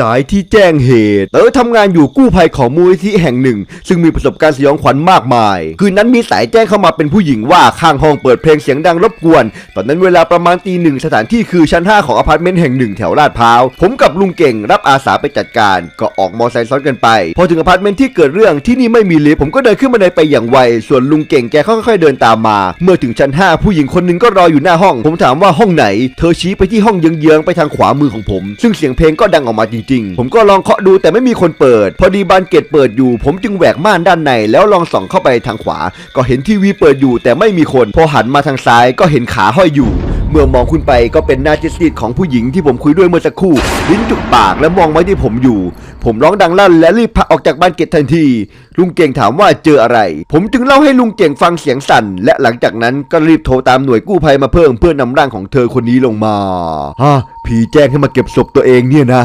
สายที่แจ้งเหตุเต๋อทำงานอยู่กู้ภัยของมูลนิธิแห่งหนึ่ง ซึ่งมีประสบการณ์สยองขวัญมากมาย คืนนั้นมีสายแจ้งเข้ามาเป็นผู้หญิงว่าข้างห้องเปิดเพลงเสียงดังรบกวน ตอนนั้นเวลาประมาณตีหนึ่งสถานที่คือชั้น 5 ของอพาร์ตเมนต์แห่งหนึ่งแถวลาดพร้าว ผมกับลุงเก่งรับอาสาไปจัดการ ก็ออกมอไซค์ซ้อนกันไป พอถึงอพาร์ตเมนต์ที่เกิดเรื่องที่นี่ไม่มีลิฟต์ผมก็เดินขึ้นบันไดไปอย่างไว ส่วนลุงเก่งแกค่อยๆเดินตามมา เมื่อถึงชั้น 5 ผู้หญิงคนหนึ่งก็รออยู่หน้าห้อง ผมถามว่าห้องไหน เธอชี้ไปที่ห้องเยื้องๆไปทางขวามือของผม ซึ่งเสียงเพลงก็ดังออกมาจริงๆ ผมก็ลองเคาะดูแต่ไม่มีคนเปิด พอดีบานเกตเปิดอยู่ ผมจึงแหวกม่านด้านใน แล้วลองส่องเข้าไปทางขวา ก็เห็นทีวีเปิดอยู่ แต่ไม่มีคน พอหันมาทางซ้ายก็เห็นขาห้อยอยู่ เมื่อมองขึ้นไปก็เป็นหน้าเจสติดของผู้หญิงที่ผมคุยด้วยเมื่อสักครู่ ลิ้นจุกปากและมองมาที่ผมอยู่ ผมร้องดังลั่นและรีบพาออกจากบ้านเกตทันที ลุงเก่งถามว่าเจออะไร ผมจึงเล่าให้ลุงเก่งฟังเสียงสั่น และหลังจากนั้นก็รีบโทรตามหน่วยกู้ภัยมาเพิ่มเพื่อนำร่างของเธอคนนี้ลงมาฮะผีแจ้งให้มาเก็บศพตัวเองเนี่ยนะ